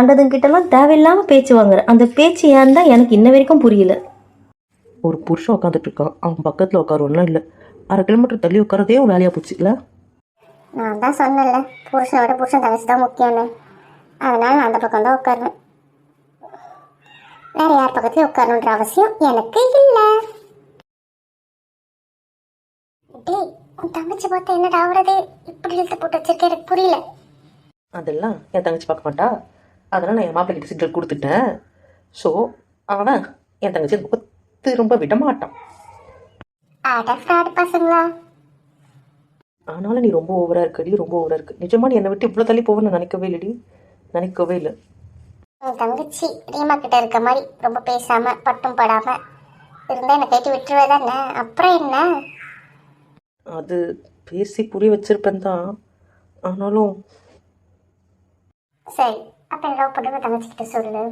கண்டதுங்கிட்டலாம் தேவையில்லாமல் பேச்சு வாங்குற. அந்த பேச்சு ஏன் தான் எனக்கு இன்ன வரைக்கும் புரியல. ஒரு புருஷன் உட்காந்துட்டு இருக்கான் அவன் பக்கத்தில் உட்காருவலாம் இல்லை. அரை கிலோமீட்டர் தள்ளி உட்காரதே ஒரு வேலையாக போச்சு இல்லை நான் தான் சொன்னேன்ல புருஷனை விட புருஷன் தங்கச்சி தான் முக்கியம்னு. அதனால நான் அந்த பக்கம் தான் உட்காருவேன் வேற யார் பக்கத்துலயும் உட்காரணுன்ற அவசியம் எனக்கு இல்லை. டேய் உன் தங்கச்சி பார்த்தா என்னடா ஆகுறது இப்படி இழுத்து போட்டு வச்சிருக்க எனக்கு புரியல. அதெல்லாம் என் தங்கச்சி பார்க்க மாட்டா? அதனால் நான் என் மாப்பிள்ளைகிட்ட சிக்னல் கொடுத்துட்டேன். ஸோ அவன் என் தங்கச்சி அந்த பக்கம் திரும்ப விட மாட்டான். ஆனாலும் நீ ரொம்ப ஓவராக இருக்கடி ரொம்ப ஓவராக இருக்கு. நிஜமா நீ என்னை விட்டு இவ்வளோ தள்ளி போவேன்னு நினைக்கவே இல்லடி. நினைக்கவே இல்லை. உன் தங்கச்சி ரீமா கிட்ட இருக்க மாதிரி ரொம்ப பேசாம பட்டும் படாம இருந்தா என்னை கேட்டு விட்டுருவே தானே அப்புறம் என்ன? அது பேசி புரிய வச்சிருப்பேன் தான். ஆனாலும் சரி அப்ப லவ் பண்ணுற தங்கச்சி கிட்ட சொல்லு.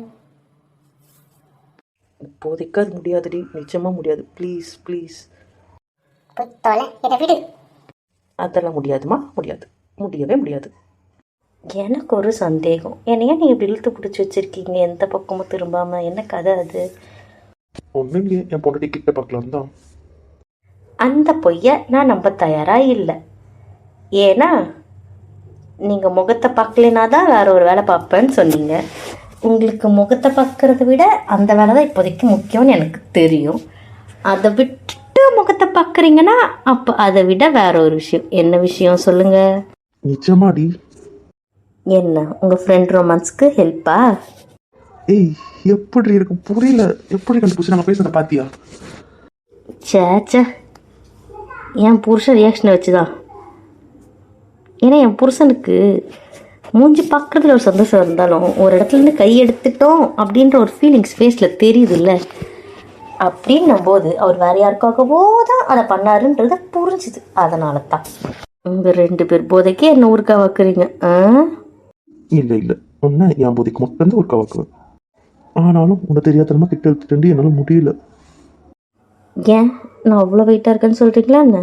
இப்போதைக்கு அது முடியாதுடி. நிஜமாக முடியாது. ப்ளீஸ் ப்ளீஸ் தொலை. என்னை விடு. அதெல்லாம் முடியாதுமா? முடியாது. முடியவே முடியாது. எனக்கு ஒரு சந்தேகம். என்னையா நீங்கள் இப்படி இழுத்து பிடிச்சி வச்சிருக்கீங்க? எந்த பக்கமும் திரும்பாமல் என்ன கதை அது? ஒன்றும் இல்லையே என் பொண்டாட்டி கிட்ட பார்க்கலாம் தான். அந்த பொய்யை நான் நம்ப தயாராக இல்லை. ஏன்னா நீங்கள் முகத்தை பார்க்கலனா தான் வேற ஒரு வேலை பார்ப்பேன்னு சொன்னீங்க. உங்களுக்கு முகத்தை பார்க்கறத விட அந்த வேலை தான் இப்போதைக்கு முக்கியம்னு எனக்கு தெரியும். அதை விட்டுட்டு முகத்தை பார்க்குறீங்கன்னா அப்போ அதை விட வேற ஒரு விஷயம். என்ன விஷயம் சொல்லுங்கள் நிஜமாடி? என்ன? உங்கள் ஃப்ரெண்ட் ரொமான்ஸ்க்கு ஹெல்ப்பா ஏய் எப்படி எனக்கு புரியல. எப்படி கண்டுபிடிச்சு? நாங்கள் பேசுறத பாத்தியா? சேச்சே என் புருஷன் ரியாக்ஷனை வச்சு தான் ஏன்னா என் புருஷனுக்கு மூஞ்சி பார்க்குறதுல ஒரு சந்தோஷம் இருந்தாலும் ஒரு இடத்துல இருந்து கை எடுத்துட்டோம் அப்படின்ற ஒரு ஃபீலிங்ஸ் ஃபேஸில் தெரியுதுல்ல? அப்படின்னும் போது அவர் வேற யாருக்காகவோ தான் அதை பண்ணாருன்றது புரிஞ்சுது. அதனால தான் உங்கள் ரெண்டு பேர் போதைக்கு என்ன ஊருக்கா வைக்கிறீங்க ஆ? இல்லை இல்லை. உன்னை என் போதைக்கு மட்டும்தான் ஒரு கவக்குவேன். ஆனாலும் உன்னை தெரியாதனமா கிட்ட எடுத்துட்டு என்னால் முடியல. ஏன்? நான் அவ்வளோ வெயிட்டாக இருக்கேன்னு சொல்கிறீங்களா என்ன?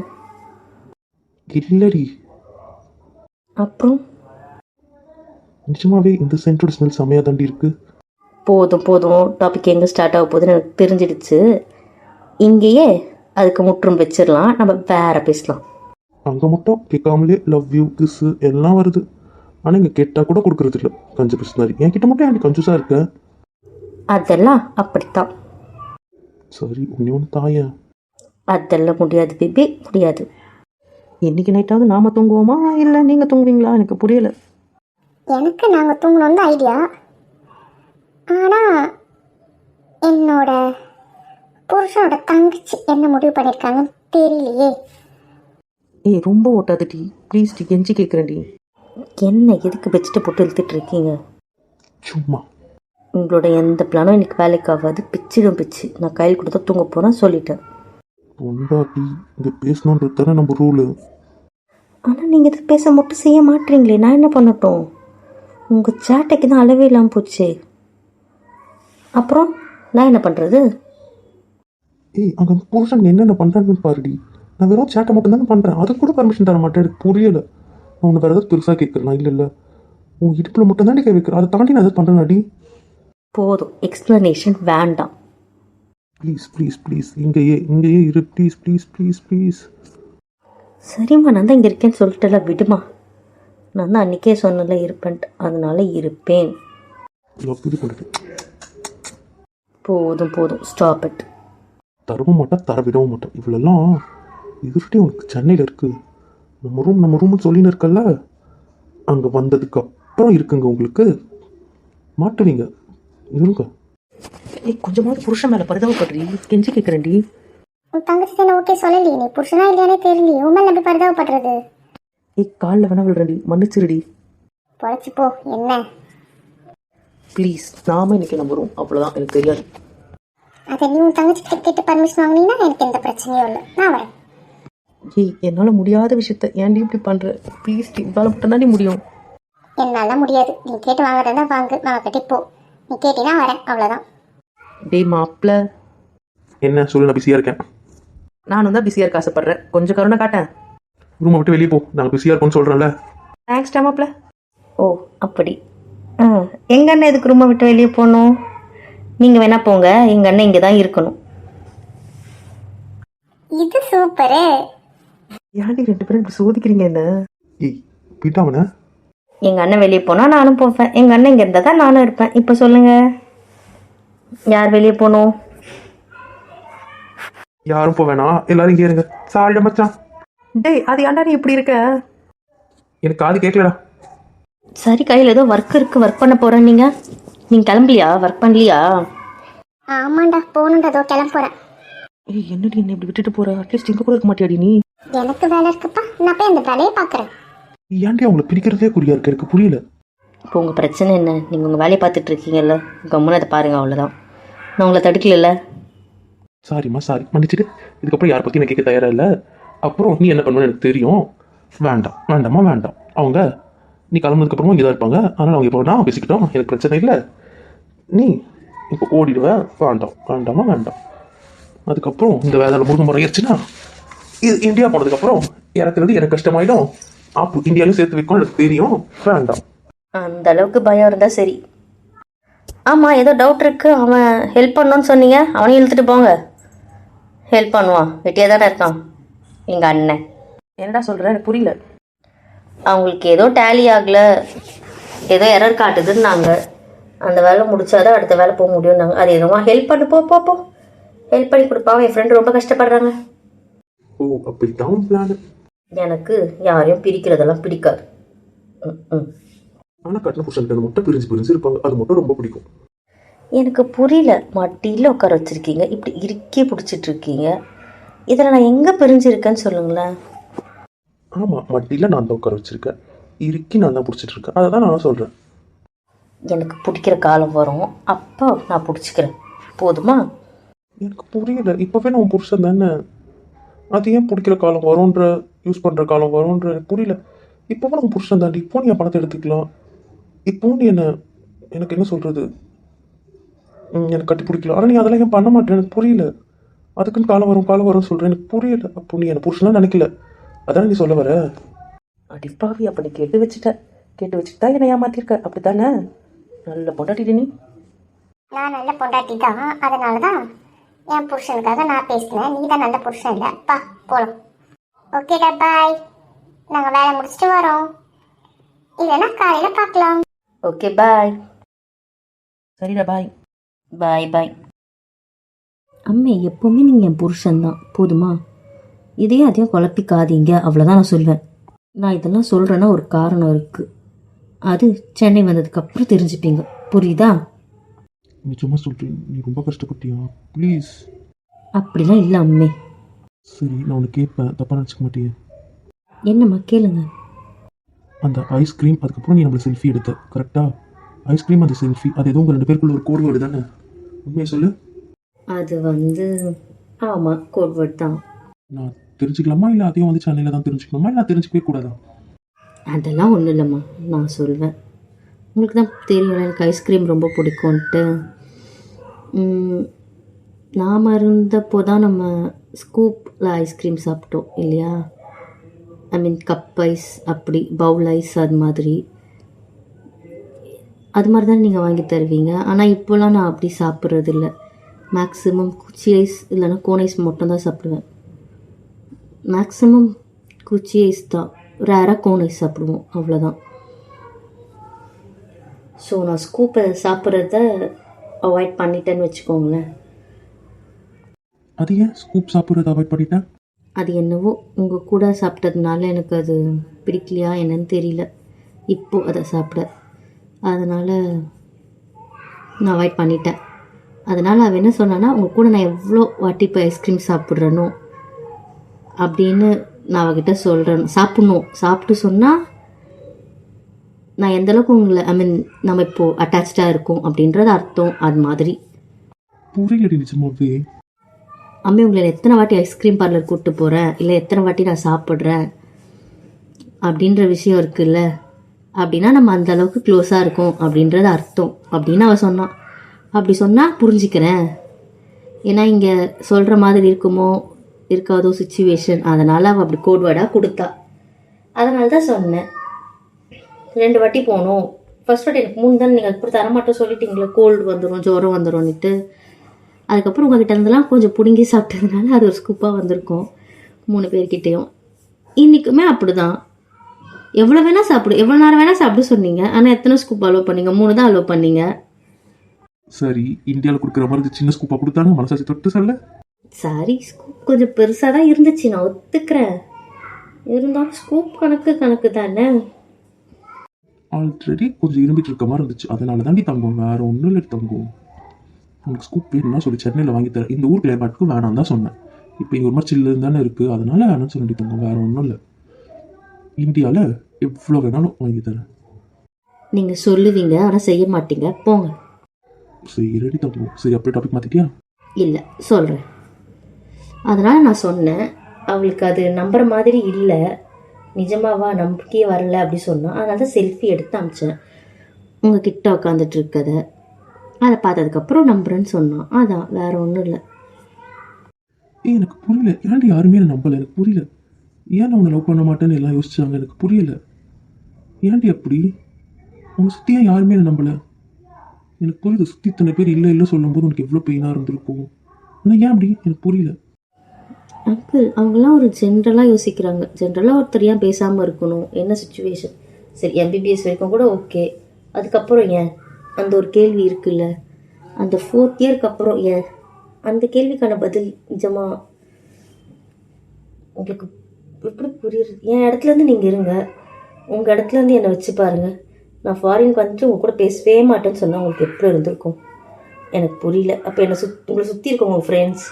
இல்லடி. அப்புறம்? நிஜமாவே இந்த சென்டோட ஸ்மெல் செமையா தாண்டி இருக்கு. போதும் போதும். டாபிக் எங்கே ஸ்டார்ட் ஆக போகுதுன்னு எனக்கு தெரிஞ்சிடுச்சு. இங்கேயே அதுக்கு முற்றும் வச்சிடலாம். நம்ம வேற பேசலாம். அங்கே மட்டும் கேட்காமலே லவ் யூ கிஸ்ஸு எல்லாம் வருது. ஆனால் இங்கே கேட்டால் கூட கொடுக்கறது இல்லை. கஞ்ச பிஸ்னாரி என்கிட்ட மட்டும் எனக்கு கஞ்சூஸாக இருக்க? அதெல்லாம் அப்படித்தான். சரி உன்னை ஒன்று தாயேன் அதெல்லாம் முடியாது பேபி முடியாது. இன்னைக்கு நைட்டாவது நாம தூங்குவோமா? இல்லை நீங்கள் தூங்குவீங்களா? எனக்கு புரியல. எனக்கு நாங்கள் தூங்கணும்னு ஐடியா ஆனால் என்னோட புருஷனோட தங்கச்சி என்ன முடிவு பண்ணியிருக்காங்கன்னு தெரியலையே. ஏய் ரொம்ப ஓட்டாதடி ப்ளீஸ் டி கெஞ்சி கேட்குறேன்டி என்ன எதுக்கு பெட்ஷீட்டை போட்டு இழுத்துட்டு இருக்கீங்க? சும்மா. உங்களோட எந்த பிளானும் எனக்கு வேலைக்கு ஆகாது பிச்சிடும் பிச்சு. நான் கையில் கொடுத்தா தூங்க போகிறேன் சொல்லிட்டேன். பொண்டாட்டி இங்கே பேசணுன்றது தானே நம்ம ரூலு ஆனால் நீங்கள் இது பேச மட்டும் செய்ய மாட்டீங்களே. நான் என்ன பண்ணட்டும்? உங்கள் சேட்டைக்கு தான் அளவே இல்லாமல் போச்சு. அப்புறம் நான் என்ன பண்ணுறது ஏய் அங்கே புருஷன் என்னென்ன பண்ணுறான்னு பாருடி. நான் வெறும் சேட்டை மட்டும் தானே பண்ணுறேன் அதுக்கு கூட பர்மிஷன் தர மாட்டேன். எனக்கு புரியல. நான் உன்னை வேறு ஏதாவது பெருசாக கேட்குறேன்? இல்லை இல்லை. உன் இடுப்பில் மட்டும் தாண்டி கை வைக்கிறேன் அதை தாண்டி நான் எதாவது பண்ணுறேனாடி போதும். எக்ஸ்ப்ளனேஷன் வேண்டாம். ப்ளீஸ் ப்ளீஸ் ப்ளீஸ் இங்கேயே இங்கேயே இரு. ப்ளீஸ் ப்ளீஸ் ப்ளீஸ் ப்ளீஸ் சரிம்மா நான் தான் இங்கே இருக்கேன்னு சொல்லிட்டுல விடுமா. நான் தான் அன்றைக்கே சொன்னல இருப்பேன்ட்டு. அதனால இருப்பேன். போதும் போதும். ஸ்டாப் இட் தரவும் மாட்டேன் தர விடவும் மாட்டேன். இவ்வளோலாம் இருட்டி உனக்கு சென்னையில் இருக்குது நம்ம ரூம் நம்ம ரூம்னு சொல்லின்னு இருக்கல்ல? அங்கே வந்ததுக்கு அப்புறம் இருக்குங்க உங்களுக்கு. மாட்டுவீங்க இருங்க. ஏய் கொஞ்சமாவது புருஷன் மேலே பரிதாபப்படுறி? கெஞ்சி கேட்குறேன்டி உன் தங்கச்சி தானே ஓகே சொல்லலையே? நீ புருஷனா இல்லையானே தெரியலையே. உன் மேலே எப்படி பரிதாபப்படுறது? ஏய் காலில் வேணா விழுறேன்டி. மன்னிச்சிருடி. பொழைச்சி போ. என்ன? ப்ளீஸ் நாம இன்னைக்கு நம்புறோம். அவ்வளோதான் எனக்கு தெரியாது. அதை நீ உன் தங்கச்சி கிட்ட கேட்டு பர்மிஷன் வாங்கினீங்கன்னா எனக்கு எந்த பிரச்சனையும் இல்லை. நான் வரேன். ஏய் என்னால் முடியாத விஷயத்த ஏன்டி இப்படி பண்ணுற ப்ளீஸ் டி இவ்வளோ மட்டும்தாண்டி முடியும். என்னால் முடியாது. நீ கேட்டு வாங்குறதா வாங்கு. நான் கட்டி போ. நீ கேட்டினா வரேன். அவ்வளோதான் டேய் மாப்பிள்ள என்ன? சொல்லு நான் பிஸியாக இருக்கேன். நானும் தான் பிஸியாக இருக்க ஆசைப்பட்றேன் கொஞ்சம் கருணை காட்டேன் ரூமை விட்டு வெளியே போ. நாங்கள் பிஸியாக இருக்கோம்னு சொல்கிறேன்ல தேங்க்ஸ் டா மாப்பிள்ள ஓ அப்படி. ஆ எங்கள் அண்ணன் எதுக்கு ரூமை விட்டு வெளியே போகணும்? நீங்கள் வேணா போங்க. எங்கள் அண்ணன் இங்கே தான் இருக்கணும். இது சூப்பரு. ஏன்டி ரெண்டு பேரும் இப்படி சோதிக்கிறீங்க என்ன? ஏய் போயிட்டாவன? எங்கள் அண்ணன் வெளியே போனால் நானும் போவேன். எங்கள் அண்ணன் இங்கே இருந்தால் தான் நானும் இருப்பேன். இப்போ சொல்லுங்கள் யார் வெளியே போகணும்? யாரும் போக வேணாம். எல்லாரும் இங்கே இருங்க. சாரிடா மச்சான். டேய் அது ஏன்டா நீ இப்படி இருக்க? எனக்கு காது கேட்கலடா சரி கையில் ஏதோ ஒர்க் இருக்குது ஒர்க் பண்ண போகிறேன் நீங்கள் நீங்கள் கிளம்பலையா? ஒர்க் பண்ணலையா? ஆமாண்டா போகணுண்டா அதோ கிளம்ப போறேன். ஏய் என்னடி என்ன இப்படி விட்டுட்டு போற? அட்லீஸ்ட் இங்க கூட இருக்க மாட்டியாடி நீ? எனக்கு வேலை இருக்குப்பா. நான் போய் அந்த வேலையை பார்க்குறேன். ஏன்டி அவங்கள பிரிக்கிறதே குறியா இருக்கு? எனக்கு புரியல. இப்போ உங்கள் பிரச்சனை என்ன? நீங்கள் உங்கள் வேலையை பார்த்துட்டு இருக்கீங்கல்ல. கம்முன்னு அதை பாருங்கள் அவ்வளோதான் நான் உங்களை தடுக்கலைல்ல. சாரிம்மா சாரி மன்னிச்சிட்டு இதுக்கப்புறம் யாரை பற்றி நான் கேட்க தயாராக இல்லை அப்புறம் நீ என்ன பண்ணுவேன்னு எனக்கு தெரியும். வேண்டாம். வேண்டாமா வேண்டாம். அவங்க நீ கிளம்புனதுக்கப்புறமா இங்கே தான் இருப்பாங்க. அதனால் அவங்க இப்போ நான் பேசிக்கிட்டோம். எனக்கு பிரச்சனை இல்லை. நீ இப்போ ஓடிடுவேன் வேண்டாம். வேண்டாமா வேண்டாம். அதுக்கப்புறம் இந்த வேலையில் முருகன் முறையாச்சுன்னா இது இந்தியா போனதுக்கப்புறம் இறக்குறது எனக்கு கஷ்டமாயிடும். அப்போ இந்தியாவிலும் சேர்த்து வைக்கும் எனக்கு தெரியும். வேண்டாம். அந்த அளவுக்கு பயம் இருந்தால் சரி. ஆமாம் ஏதோ டவுட் இருக்குது அவன் ஹெல்ப் பண்ணோன்னு சொன்னீங்க. அவனையும் இழுத்துட்டு போங்க. ஹெல்ப் பண்ணுவான் வெட்டியாக தானே இருக்கான். எங்கள் அண்ணன். என்னடா சொல்ற? எனக்கு புரியல. அவங்களுக்கு ஏதோ டேலி ஆகல. ஏதோ எரர் காட்டுதுன்னாங்க. அந்த வேலை முடிச்சாதான் அடுத்த வேலை போக முடியும்னாங்க. அது எதுவும் ஹெல்ப் பண்ணு போ போ போ. ஹெல்ப் பண்ணி கொடுப்பாங்க என் ஃப்ரெண்டு ரொம்ப கஷ்டப்படுறாங்க. ஓ அப்படி தான் பிளான் எனக்கு யாரையும் பிரிக்கிறதெல்லாம் பிடிக்காது. ம் ம். ஆனால் கட்டின புருஷன்கிட்ட மட்டும் பிரிஞ்சு பிரிஞ்சு இருப்பாங்க. அது மட்டும் ரொம்ப பிடிக்கும். எனக்கு புரியல. மட்டியில் உட்கார வச்சிருக்கீங்க. இப்படி இறுக்கி பிடிச்சிட்டு இருக்கீங்க இதில் நான் எங்கே பிரிஞ்சிருக்கேன்னு சொல்லுங்களேன். ஆமாம் மட்டியில் நான் தான் உட்கார வச்சிருக்கேன். இறுக்கி நான் தான் பிடிச்சிட்டு இருக்கேன் அதை தான் நான் சொல்கிறேன் எனக்கு பிடிக்கிற காலம் வரும். அப்போ நான் பிடிச்சிக்கிறேன். போதுமா? எனக்கு புரியல. இப்போவே நான் புருஷன் தானே. அது ஏன் பிடிக்கிற காலம் வரும்ன்ற யூஸ் பண்ணுற காலம் வரும்ன்ற புரியல. இப்போவும் நான் புருஷன் தாண்டி இப்போ நீ என் பணத்தை எடுத்துக்கலாம். இப்போ நீ என்ன எனக்கு என்ன சொல்கிறது எனக்கு கட்டி பிடிக்கல. ஆனால் நீ அதெல்லாம் ஏன் பண்ண மாட்டேன் எனக்கு புரியல. அதுக்குன்னு காலம் வரும் காலம் வரும்னு சொல்கிறேன் எனக்கு புரியல. அப்போ நீ என்ன புருஷனாக நினைக்கல. அதானே நீ சொல்ல வர? அடிப்பாவி அப்படி கேட்டு வச்சுட்ட. கேட்டு வச்சுட்டு தான் என்னை ஏமாத்திருக்க. அப்படித்தானே? நல்ல பொண்டாட்டிடி நீ. நான் நல்ல பொண்டாட்டி தான் அதனால தான் என் புருஷனுக்காக நான் பேசினேன். நீ தான் நல்ல புருஷன் இல்லை? பா போகலாம் ஓகேடா பாய் நாங்கள் வேலை முடிச்சுட்டு வரோம். இல்லைன்னா காலையில் பார்க்கலாம். ஓகே பாய் சரிடா பாய் பாய் பாய் அம்மே எப்போவுமே நீங்கள் என் புருஷன்தான். போதுமா? இதையும் அதையும் குழப்பிக்காதீங்க. அவ்வளோதான் நான் சொல்வேன். நான் இதெல்லாம் சொல்கிறேன்னா ஒரு காரணம் இருக்குது அது சென்னை வந்ததுக்கப்புறம் தெரிஞ்சுப்பீங்க. புரியுதா? நீ சும்மா சொல்கிறேன் நீ ரொம்ப கஷ்டப்பட்டியா? ப்ளீஸ் அப்படிலாம் இல்லை அம்மே. சரி நான் உனக்கு கேட்பேன் தப்பாக நினச்சிக்க மாட்டியே. என்னம்மா கேளுங்க. அந்த ஐஸ்கிரீம் அதுக்கப்புறம் நீ நம்மளை செல்ஃபி எடுத்த. கரெக்டாக ஐஸ்கிரீம் அந்த செல்ஃபி அது எதுவும் உங்கள் ரெண்டு பேருக்குள்ள ஒரு கோடு தானே? உண்மையை சொல்லு. அது வந்து ஆமாம் கோட்வேர்ட் தான். நான் தெரிஞ்சுக்கலாமா? இல்லை அதையும் வந்து சென்னையில் தான் தெரிஞ்சுக்கணுமா? இல்லை தெரிஞ்சுக்கவே கூடாதா? அதெல்லாம் ஒன்றும் இல்லைம்மா. நான் சொல்வேன். உங்களுக்கு தான் தெரியும் எனக்கு ஐஸ்கிரீம் ரொம்ப பிடிக்கும்ன்ட்டு. நாம இருந்தப்போ தான் நம்ம ஸ்கூப்பில் ஐஸ்கிரீம் சாப்பிட்டோம் இல்லையா? ஐ மீன் கப் ஐஸ் அப்படி பவுல் ஐஸ் அது மாதிரி. அது மாதிரி தான் நீங்கள் வாங்கி தருவீங்க. ஆனால் இப்போலாம் நான் அப்படி சாப்பிட்றது இல்லை மேக்ஸிமம் குச்சி ஐஸ் இல்லைன்னா கோன் ஐஸ் மட்டும் தான் சாப்பிடுவேன். மேக்ஸிமம் குச்சி ஐஸ் தான். ரேராக கோன் ஐஸ் சாப்பிடுவோம். அவ்வளோதான் ஸோ நான் ஸ்கூப்பை சாப்பிட்றத அவாய்ட் பண்ணிட்டேன்னு வச்சுக்கோங்களேன். அது ஏன் ஸ்கூப் சாப்பிட்றத அவாய்ட் பண்ணிட்டேன்? அது என்னவோ உங்கள் கூட சாப்பிட்டதுனால எனக்கு அது பிடிக்கலையா என்னன்னு தெரியல. இப்போ அதை சாப்பிட அதனால் நான் அவாய்ட் பண்ணிட்டேன். அதனால் அவள் என்ன சொன்னான்னா உங்கள் கூட நான் எவ்வளோ வாட்டி இப்போ ஐஸ்கிரீம் சாப்பிட்றேனோ அப்படின்னு நான் அவகிட்ட சொல்கிறேன் சாப்பிட்ணும். சாப்பிட்டு சொன்னால் நான் எந்த அளவுக்கு உங்களை ஐ மீன் நம்ம இப்போது அட்டாச்சாக இருக்கோம் அப்படின்றது அர்த்தம். அது மாதிரி. புரியலடி நிஜமாவே. அம்மி உங்களை எத்தனை வாட்டி ஐஸ்கிரீம் பார்லர் கூப்பிட்டு போகிறேன் இல்லை எத்தனை வாட்டி நான் சாப்பிட்றேன்? அப்படின்ற விஷயம் இருக்குல்ல. அப்படின்னா நம்ம அந்த அளவுக்கு க்ளோஸாக இருக்கோம் அப்படின்றது அர்த்தம் அப்படின்னு அவள் சொன்னான். அப்படி சொன்னால் புரிஞ்சுக்கிறேன். ஏன்னா இங்கே சொல்கிற மாதிரி இருக்குமோ இருக்காதோ சுச்சுவேஷன் அதனால் அவள் அப்படி கோட்வேர்டாக கொடுத்தா. அதனால தான் சொன்னேன். ரெண்டு வாட்டி போகணும் ஃபர்ஸ்ட் வாட்டி எனக்கு மூணு தான் நீங்கள் அதுக்கப்புறம் தரமாட்டோம் சொல்லிட்டீங்களே கோல்டு வந்துடும் ஜுரம் வந்துடும்னுட்டு அதுக்கப்புறம் உங்ககிட்ட இருந்தெல்லாம் கொஞ்சம் பிடுங்கி சாப்பிட்டதுனால அது ஒரு ஸ்கூப்பாக வந்திருக்கும் மூணு பேர்கிட்டேயும். இன்றைக்குமே அப்படி தான் எவ்வளோ வேணால் சாப்பிடு. எவ்வளோ நேரம் வேணால் சாப்பிட சொன்னீங்க. ஆனால் எத்தனை ஸ்கூப் அலோவ் பண்ணீங்க? மூணு தான் அலோவ் பண்ணீங்க. சரி இந்தியாவில் கொடுக்குற மாதிரி சின்ன ஸ்கூப்பாக கொடுத்தாங்க. மனசாட்சி தொட்டு சொல்ல. சாரி ஸ்கூப் கொஞ்சம் பெருசாக தான் இருந்துச்சு. நான் ஒத்துக்கிறேன். இருந்தாலும் ஸ்கூப் கணக்கு கணக்கு தானே? ஆல்ரெடி கொஞ்சம் இரும்பிட்டு இருக்க மாதிரி இருந்துச்சு. அதனால தாண்டி தங்கும் வேற ஒன்றும் இல்லை தங்கும். உனக்கு ஸ்கூப் வேணும்னா சொல்லி. சென்னையில் வாங்கி தரேன். இந்த ஊர் கிளைமேட்டுக்கு வேணாம் தான் சொன்னேன். இப்போ இங்கே ஒரு மாதிரி சில்லு தானே இருக்குது அதனால வேணாம்னு சொல்லிட்டு தங்கும் வேற ஒன்றும் இல்லை. இந்தியாவில் எவ்வளோ வேணாலும் வாங்கி தரேன். நீங்கள் சொல்லுவீங்க ஆனால் செய்ய மாட்டீங்க. போங்க. சரி ரெடி தங்கும் சரி அப்படியே டாபிக் மாற்றிட்டியா இல்லை சொல்கிறேன் அதனால் நான் சொன்னேன் அவளுக்கு அது நம்புற மாதிரி இல்லை. நிஜமாவா நம்பிக்கையே வரல அப்படி சொன்னா அதனால தான் செல்ஃபி எடுத்து அமிச்சேன். உங்கள் கிட்ட உட்காந்துட்டு இருக்கத. அதை பார்த்ததுக்கப்புறம் நம்புறேன்னு சொன்னான் அதான் வேற ஒன்றும் இல்லை. ஏய் எனக்கு புரியல. ஏன்டி யாருமே என்னை நம்பலை? எனக்கு புரியல. ஏன் நான் உன்னை லவ் பண்ண மாட்டேன்னு எல்லாம் யோசிச்சாங்க? எனக்கு புரியல. ஏன்டி அப்படி? உன்னை சுற்றி யாருமே என்னை நம்பலை. எனக்கு புரியுது சுற்றி இத்தனை பேர் இல்லை இல்லை சொல்லும்போது உனக்கு எவ்வளோ பெயினாக இருந்திருக்கும். ஆனால் ஏன் அப்படி? எனக்கு புரியல. அங்கிள் அவங்கெல்லாம் ஒரு ஜென்ரலாக யோசிக்கிறாங்க. ஜென்ரலாக ஒருத்தர் ஏன் பேசாமல் இருக்கணும்? என்ன சுச்சுவேஷன் சரி எம்பிபிஎஸ் வரைக்கும் கூட ஓகே அதுக்கப்புறம் ஏன்? அந்த ஒரு கேள்வி இருக்குல்ல. அந்த ஃபோர்த் இயர்க்கு அப்புறம் ஏன்? அந்த கேள்விக்கான பதில் நிஜமா உங்களுக்கு எப்படி புரியுது? என் இடத்துலேருந்து நீங்கள் இருங்க. உங்கள் இடத்துலேருந்து என்னை வச்சு பாருங்க. நான் ஃபாரினுக்கு வந்துட்டு உங்க கூட பேசவே மாட்டேன்னு சொன்னால் உங்களுக்கு எப்படி இருந்திருக்கும்? எனக்கு புரியல. அப்போ என்னை சுத் உங்களை சுற்றி இருக்க உங்கள் ஃப்ரெண்ட்ஸ்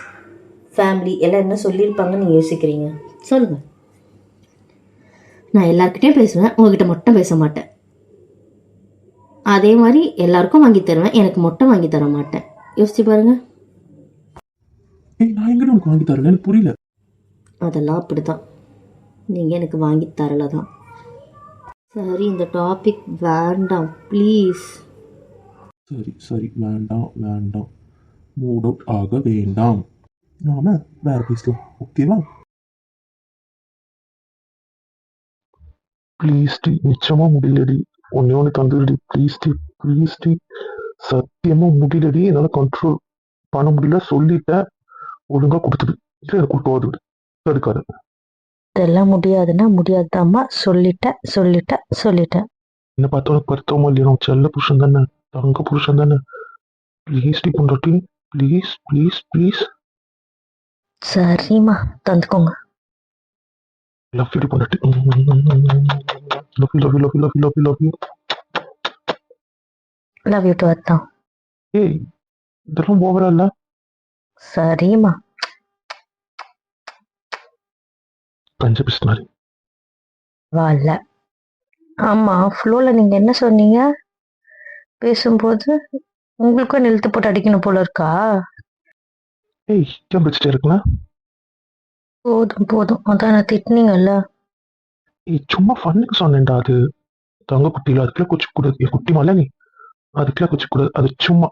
ஃபேமிலி எல்லாம் என்ன சொல்லியிருப்பாங்கன்னு நீங்கள் யோசிக்கிறீங்க? சொல்லுங்கள் நான் எல்லாருக்கிட்டையும் பேசுவேன் உங்ககிட்ட மட்டும் பேச மாட்டேன். அதே மாதிரி எல்லாருக்கும் வாங்கி தருவேன் எனக்கு மொட்டை வாங்கி தர மாட்டேன். யோசிச்சு பாருங்க. ஏய் நான் எங்கே உனக்கு வாங்கி தரல? எனக்கு புரியல. அதெல்லாம் அப்படி தான் நீங்கள் எனக்கு வாங்கி தரல தான் சரி இந்த டாபிக் வேண்டாம் ப்ளீஸ் சரி சரி வேண்டாம் வேண்டாம். மூட் அவுட் ஆக வேண்டாம். நாம வேற பேசலாம் ஓகேவா ப்ளீஸ் டி நிச்சயமா முடியலடி. ஒன்னே ஒன்று தந்துடுடி ப்ளீஸ் டி ப்ளீஸ் டி. சத்தியமா முடியலடி என்னால் கண்ட்ரோல் பண்ண முடியல சொல்லிட்டேன். ஒழுங்கா கொடுத்துடு. இல்லை எனக்கு கொடுக்காது தடுக்காது. இதெல்லாம் முடியாதுன்னா முடியாதாம்மா. சொல்லிட்டேன் சொல்லிட்டேன் சொல்லிட்டேன் என்ன பார்த்தா உனக்கு பருத்தவமா இல்லையா? உன் செல்ல புருஷன் தானே? தங்க புருஷன் தானே? ப்ளீஸ் டி பொண்டாட்டி. ப்ளீஸ் ப்ளீஸ் ப்ளீஸ் சரிம்மா. தந்துக்கோங்க. லவ் யூ பொண்டாட்டி. Love you love you love you love you love you love you love you too அத்தான் ஏய் இதெல்லாம் ஓவரா இல்ல? சரிம்மா. பஞ்ச பிஸ்னாரி வரல ஆமாம் ஃப்ளோவில் நீங்கள் என்ன சொன்னீங்க? பேசும்போது உங்களுக்கும் நிறுத்து போட்டு அடிக்கணும் போல இருக்கா? ஏய் ஏன் பிடிச்சிட்டே இருக்கலாம். போதும் போதும். அதான் நான் திட்டினீங்கல்ல. ஏய் சும்மா ஃபன்னுக்கு சொன்னேன்டா அது. தங்க குட்டியில அதுக்குள்ள குச்சி கூடாது என் குட்டி மலை நீ. அதுக்குள்ள குச்சி கூடாது அது சும்மா.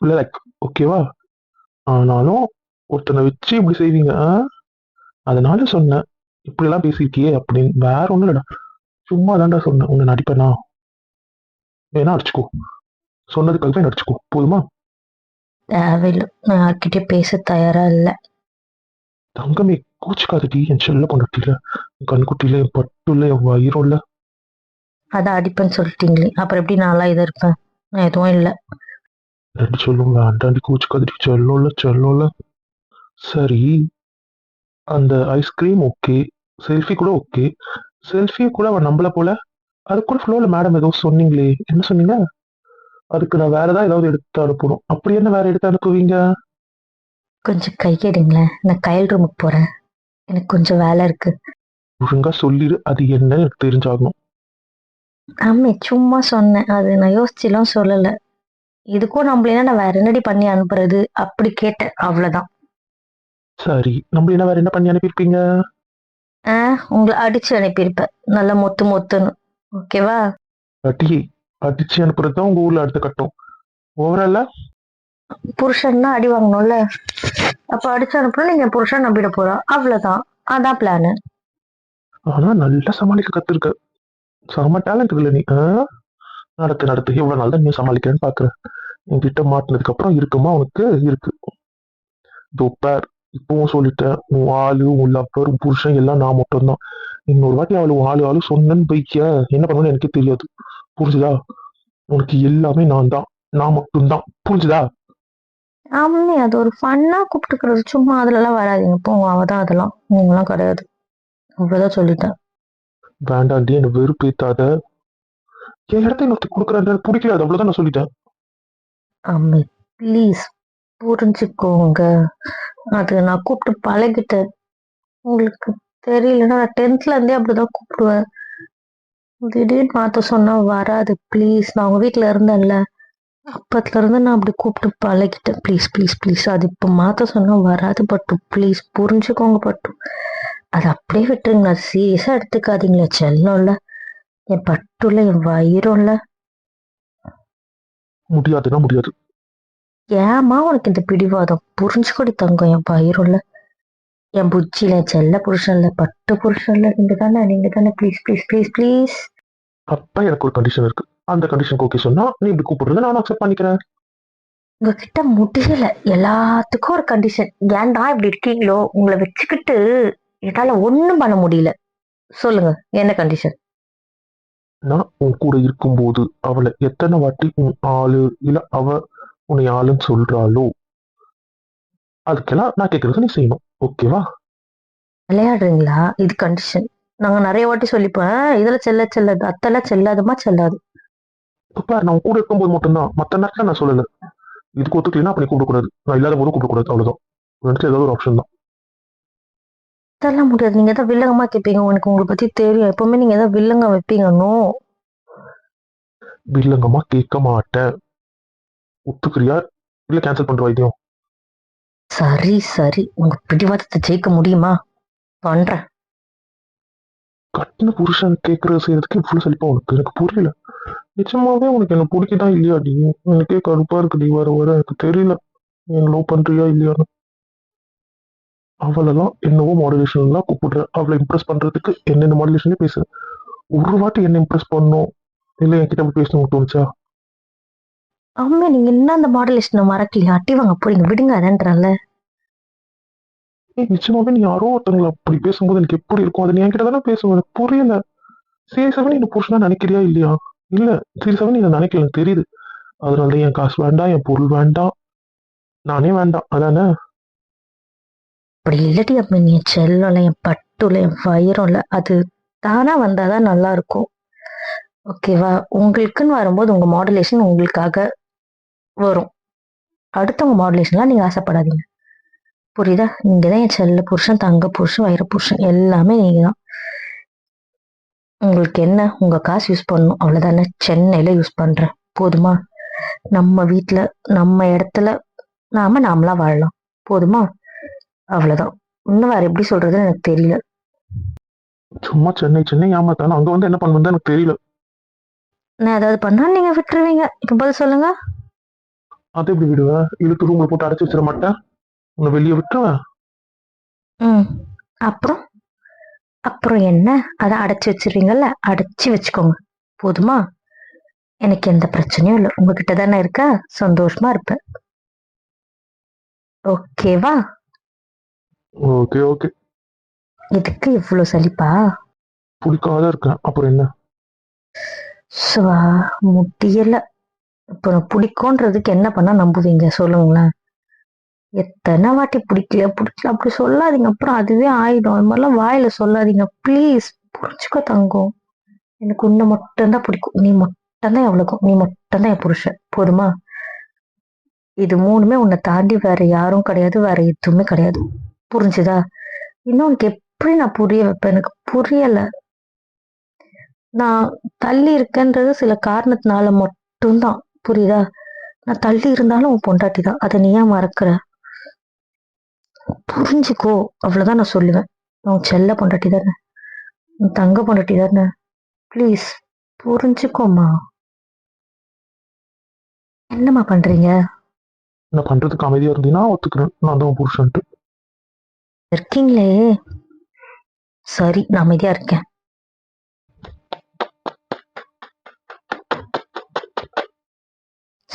இல்லை லைக் ஓகேவா ஆனாலும் ஒருத்தனை வச்சு இப்படி செய்வீங்க? அதனால சொன்னேன். இப்படிலாம் பேசியிருக்கியே அப்படின்னு வேற ஒன்றும் இல்லைடா. சும்மா தான்டா சொன்னேன். உன்னை நடிப்பேனா? வேணா அடிச்சுக்கோ. சொன்னதுக்காகவே நடிச்சுக்கோ போதுமா? தேவையில்லை. நான் யார்கிட்டயும் பேச தயாரா இல்லை. தங்கமே கூச்சிக்காதடி என் செல்ல பொண்டாட்டில என் கண்குட்டியில என் பட்டுல என் வயிறுல அதான் அடிப்பேன்னு சொல்லிட்டீங்களே. அப்புறம் எப்படி நான்லாம் இதை இருப்பேன்? நான் எதுவும் இல்லை. ரெண்டு சொல்லும் வேண்டாண்டி. கூச்சிக்காதடி செல்லோல செல்லோல சரி. அந்த ஐஸ்கிரீம் ஓகே. செல்ஃபி கூட ஓகே செல்ஃபி கூட அவன் நம்பல போல அது கூட ஃப்ளோல மேடம் ஏதோ சொன்னீங்களே என்ன சொன்னீங்க? அதுக்கு நான் வேற ஏதாவது ஏதாவது எடுத்து அனுப்பணும். அப்படி என்ன வேற எடுத்து அனுப்புவீங்க? கொஞ்சம் கையெடுங்களேன் நான் கையல் ரூமுக்கு போகிறேன் எனக்கு கொஞ்சம் வேலை இருக்கு. ஒழுங்கா சொல்லிடு அது என்னன்னு எனக்கு தெரிஞ்சாகணும். ஆமே சும்மா சொன்னேன். அது நான் யோசிச்சுலாம் சொல்லலை. இதுக்கும் நம்மளேனா நான் வேற என்னடி பண்ணி அனுப்புறது? அப்படி கேட்டேன். அவ்வளோதான் சரி நம்ம என்ன வேற என்ன பண்ணி அனுப்பியிருப்பீங்க? உங்களை அடிச்சு அனுப்பியிருப்பேன். நல்லா மொத்து மொத்துன்னு. ஓகேவா? அடி அடிச்சு அனுப்புறது உங்க ஊர்ல அடுத்த கட்டம். ஓவரால? புருஷன்னா அடி வாங்கணும்ல. அப்ப அடிச்சு அனுப்பணும் நீங்க புருஷன் நம்பிட போறா அவ்வளவுதான். அதான் பிளானு ஆனா நல்லா சமாளிக்க கத்துருக்க. செம டேலண்ட் இதுல நீ? நடத்து நடத்து. எவ்வளவு நாள் தான் நீ சமாளிக்கிறேன்னு பாக்குறேன் என்கிட்ட மாட்டினதுக்கு அப்புறம் இருக்குமா உனக்கு? இருக்கு. தொப்பார் இப்பவும் சொல்லிட்டேன் உன் ஆளு உன் லப்பர் உன் புருஷன் எல்லாம் நான் மட்டும்தான். இன்னொரு வாட்டி அவளு உன் ஆளு ஆளு சொன்னேன்னு பைக்க என்ன பண்ணுவேன்னு எனக்கே தெரியாது. புரிஞ்சுதா? உனக்கு எல்லாமே நான் தான். நான் மட்டும்தான். புரிஞ்சுதா? ஆமாம் அது ஒரு ஃபன்னாக கூப்பிட்டுக்கிறது. சும்மா அதுலலாம் வராதீங்க. போங்க அவள் தான் அதெல்லாம். நீங்களாம் கிடையாது. அவ்வளோதான் சொல்லிட்டேன். வேண்டாண்டி என்ன வெறுப்பேத்தாத. என் இடத்த இன்னொருத்தி கொடுக்குறாங்க பிடிக்கல அது அவ்வளவுதான் நான் சொல்லிட்டேன். அம்மி ப்ளீஸ் புரிஞ்சுக்கோங்க. அது நான் கூப்பிட்டு பழகிட்டேன். உங்களுக்கு தெரியலன்னா நான் டென்த்ல இருந்தே அப்படிதான் கூப்பிடுவேன் திடீர்னு மாத்த சொன்னா வராது. ப்ளீஸ் நான் உங்க வீட்டில் இருந்தேன்ல. அப்பத்துல இருந்து நான் அப்படி கூப்பிட்டு பழகிட்டேன். ப்ளீஸ் ப்ளீஸ் ப்ளீஸ் அது இப்போ மாத்த சொன்னா வராது பட்டு. ப்ளீஸ் புரிஞ்சுக்கோங்க பட்டு. அது அப்படியே விட்டுருங்க. அது சீரியஸா எடுத்துக்காதீங்களே. செல்லம்ல. என் பட்டுல என் வயிறும்ல. முடியாதுன்னா முடியாது. ஏமா உனக்கு இந்த பிடிவாதம்? புரிஞ்சுக்கொடி தங்கம் என் பயிரும்ல என் புச்சில செல்ல புருஷன்ல பட்டு புருஷன்ல நீங்க தானே நீங்க தானே ப்ளீஸ் ப்ளீஸ் ப்ளீஸ் ப்ளீஸ் அப்ப எனக்கு ஒரு கண்டிஷன் இருக்கு. அந்த கண்டிஷனுக்கு ஓகே சொன்னா நீ இப்படி கூப்பிடுறத நான் அக்செப்ட் பண்ணிக்கிறேன். உங்ககிட்ட முடியல. எல்லாத்துக்கும் ஒரு கண்டிஷன் ஏன்டா இப்படி இருக்கீங்களோ? உங்களை வச்சுக்கிட்டு என்னால ஒண்ணும் பண்ண முடியல. சொல்லுங்க என்ன கண்டிஷன் நான் உன் கூட இருக்கும்போது அவளை எத்தனை வாட்டி உன் ஆளு இல்ல அவ உன்னை ஆளுன்னு சொல்றாளோ? அதுக்கெல்லாம் நான் கேட்கறத நீ செய்யணும். ஓகேவா விளையாடுறீங்களா? இது கண்டிஷன் நாங்க நிறைய வாட்டி சொல்லிப்போம் இதுல செல்ல செல்லாது. அத்தெல்லாம் செல்லாதுமா செல்லாது. இப்ப நான் கூட இருக்கும்போது மட்டும்தான். மத்த நேரத்துல நான் சொல்லல. இதுக்கு ஒத்துக்கலைன்னா அப்படி கூப்பிடக்கூடாது நான் இல்லாத போதும் கூப்பிடக்கூடாது அவ்வளவுதான். ரெண்டுத்துல ஏதாவது ஒரு ஆப்ஷன் தான். அதெல்லாம் முடியாது. நீங்க தான் வில்லங்கமா கேட்பீங்க. உனக்கு உங்களை பத்தி தெரியும். எப்பவுமே நீங்க ஏதாவது வில்லங்க வைப்பீங்க நோ. வில்லங்கமா கேட்க மாட்டேன். ஒத்துக்கிறியா? இல்ல கேன்சல் பண்ற வைத்தியம்? சரி சரி. உங்க பிடிவாதத்தை ஜெயிக்க முடியுமா? பண்றேன். கட்டின புருஷன் கேட்கறது செய்யறதுக்கு இவ்வளவு செழிப்பா உனக்கு? எனக்கு புரியல. நிஜமாவே உனக்கு என்ன பிடிக்குதா இல்லையாடி எனக்கே கடுப்பா இருக்குடி. வர வர. எனக்கு தெரியல. என்ன லவ் பண்றியா இல்லையான்னு. அவளெல்லாம் என்னவோ மாடுலேஷன்லாம் கூப்பிடுற. அவளை இம்ப்ரெஸ் பண்றதுக்கு என்னென்ன மாடுலேஷனே பேசு. ஒரு வாட்டி என்ன இம்ப்ரெஸ் பண்ணும் இல்ல என்கிட்ட அப்படி பேசணும் தோணுச்சா? அம்மா நீங்க இன்னும் அந்த மாடலேஷனை மறக்கலையா? அட்டி வாங்க போறீங்க. விடுங்க அதன்றல நிச்சயமாவே நீ யாரோ ஒருத்தவங்களை அப்படி பேசும்போது எனக்கு எப்படி இருக்கும்? அதை நீ என்கிட்ட தானே பேசுவேன் எனக்கு புரியல. சீரியஸாவே நீ என்ன புருஷனா நினைக்கிறியா இல்லையா? இல்ல. சீரியஸாவே நீ நான் நினைக்கல. எனக்கு தெரியுது. அதனால தான் என் காசு வேண்டாம் என் பொருள் வேண்டாம். நானே வேண்டாம். அதானே? அப்படி இல்லடி அப்ப நீ என் செல்லம்ல என் பட்டுல என் வயிறும்ல அது தானா வந்தாதான் நல்லா இருக்கும். ஓகேவா? உங்களுக்குன்னு வரும்போது உங்க மாடுலேஷன் உங்களுக்காக வரும். அடுத்தவங்க மாடுலேஷன்லாம் நீங்க ஆசைப்படாதீங்க. புரியுதா? நீங்க தான் என் செல்ல புருஷன் தங்க புருஷன் வயிறு புருஷன் எல்லாமே நீங்க தான் உங்களுக்கு என்ன? உங்க காசு யூஸ் பண்ணணும். அவ்வளவுதானே? சென்னையில யூஸ் பண்றேன். போதுமா? நம்ம வீட்ல நம்ம இடத்துல நாம நாமளா வாழலாம். போதுமா? அவ்வளவுதான். இன்னும் வேற எப்படி சொல்றதுன்னு எனக்கு தெரியல. சும்மா சென்னை சென்னை ஏமாத்தானே? அங்க வந்து என்ன பண்ணுவேன்னு எனக்கு தெரியல. நான் ஏதாவது பண்ணா நீங்க விட்டுருவீங்க. இப்ப பதில் சொல்லுங்க. அதை எப்படி விடுவேன் இழுத்து ரூம்ல போட்டு அடைச்சு வச்சிட மாட்டேன். உன்னை வெளியே விட்டுருவேன் ம். அப்புறம்? அப்புறம் என்ன? அதை அடைச்சி வச்சிருவீங்கல்ல அடைச்சி வச்சுக்கோங்க. போதுமா? எனக்கு எந்த பிரச்சனையும் இல்லை. உங்ககிட்ட தானே இருக்கா சந்தோஷமா இருப்பேன். ஓகேவா ஓகே ஓகே இதுக்கு இவ்வளவு சலிப்பா? பிடிக்காத இருக்கேன். அப்புறம் என்ன? சுவா முடியல இப்போ நான் பிடிக்கும்ன்றதுக்கு என்ன பண்ணால் நம்புவீங்க? சொல்லுங்களேன். எத்தனை வாட்டி பிடிக்கல பிடிக்கல அப்படி சொல்லாதீங்க. அப்புறம் அதுவே ஆயிடும். அது மாதிரிலாம் வாயில சொல்லாதீங்க. ப்ளீஸ் புரிஞ்சுக்கோ தங்கும். எனக்கு உன்னை மட்டும்தான் பிடிக்கும். நீ மட்டும்தான் எவ்வளோக்கும் நீ மட்டும்தான் என் புருஷன். போதுமா? இது மூணுமே உன்னை தாண்டி வேற யாரும் கிடையாது. வேற எதுவுமே கிடையாது. புரிஞ்சுதா? இன்னும் உனக்கு எப்படி நான் புரிய வைப்பேன்? எனக்கு புரியல. நான் தள்ளி இருக்கேன்றது சில காரணத்தினால மட்டும்தான். புரியுதா? நான் தள்ளி இருந்தாலும் உன் பொண்டாட்டி தான் அதை நீ ஏன் மறக்கிற? புரிஞ்சுக்கோ. அவ்வளவுதான் நான் சொல்லுவேன். உன் செல்ல பொண்டாட்டி தானே உன் தங்க பொண்டாட்டி தானே ப்ளீஸ் புரிஞ்சுக்கோமா என்னம்மா பண்றீங்க? நான் பண்றதுக்கு அமைதியா இருந்தீங்கன்னா ஒத்துக்கிறேன். நான் தான் புருஷன்ட்டு. இருக்கீங்களே. சரி நான் அமைதியா இருக்கேன்.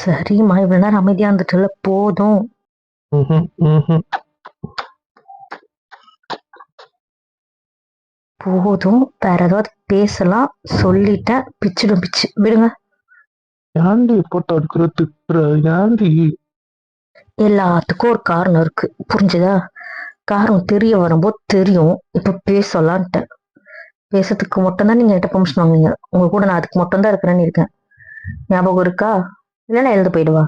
சரிம்மா இவ்வளோ நேரம் அமைதியாக இருந்துட்டுல போதும். போதும். வேற ஏதாவது பேசலாம். சொல்லிட்டேன். பிச்சிடும் பிச்சு. விடுங்க. ஏன்டி இப்போ தடுக்கிற திட்டுற? ஏன்டி எல்லாத்துக்கும் ஒரு காரணம் இருக்கு. புரிஞ்சுதா? காரணம் தெரிய வரும்போது தெரியும். இப்ப பேசலான்ட்டேன். பேசுறதுக்கு மட்டும்தான் நீங்க என்கிட்ட பெர்மிஷன் வாங்குவீங்க உங்க கூட நான் அதுக்கு மட்டும்தான் இருக்கிறேன்னு இருக்கேன். ஞாபகம் இருக்கா? இல்லைன்னா எழுந்து போயிடுவா?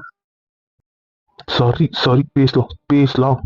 சாரி சாரி பேசலாம் பேசலாம்